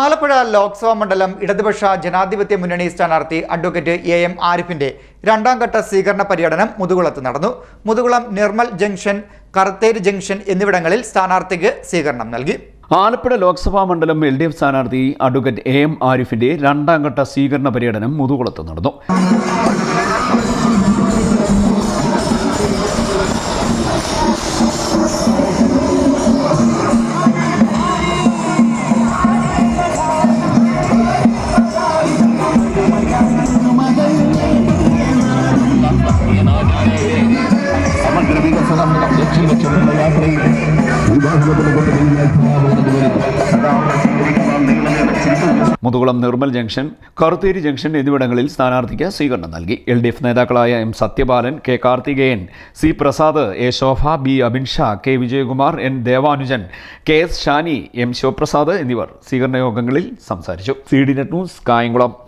ആലപ്പുഴ ലോക്സഭാ മണ്ഡലം ഇടതുപക്ഷ ജനാധിപത്യ മുന്നണി സ്ഥാനാർത്ഥി അഡ്വക്കേറ്റ് എ എം ആരിഫിന്റെ രണ്ടാം ഘട്ട സ്വീകരണ പര്യടനം മുതുകുളത്ത് നടന്നു. മുതുകുളം നിർമ്മൽ ജംഗ്ഷൻ കറുത്തേരി ജംഗ്ഷൻ എന്നിവിടങ്ങളിൽ സ്ഥാനാർത്ഥിക്ക് സ്വീകരണം നൽകി. ആലപ്പുഴ ലോക്സഭാ മണ്ഡലം എൽ ഡി എഫ് സ്ഥാനാർത്ഥി അഡ്വക്കേറ്റ് എ എം ആരിഫിന്റെ രണ്ടാം ഘട്ട സ്വീകരണ പര്യടനം മുതുകുളത്ത് നടന്നു. വിവാഹത്തിന് മുതുകുളം നിർമ്മൽ ജംഗ്ഷൻ കറുത്തേരി ജംഗ്ഷൻ എന്നിവിടങ്ങളിൽ സ്ഥാനാർത്ഥിക്ക് സ്വീകരണം നൽകി. എൽ ഡി എഫ് നേതാക്കളായ M Sathyapalan K Karthikeyan C Prasad A Shobha B Abinsha K Vijayakumar N Devanujan K S Shani M Sivaprasad എന്നിവർ സ്വീകരണ യോഗങ്ങളിൽ സംസാരിച്ചു. C D net news Kayamkulam.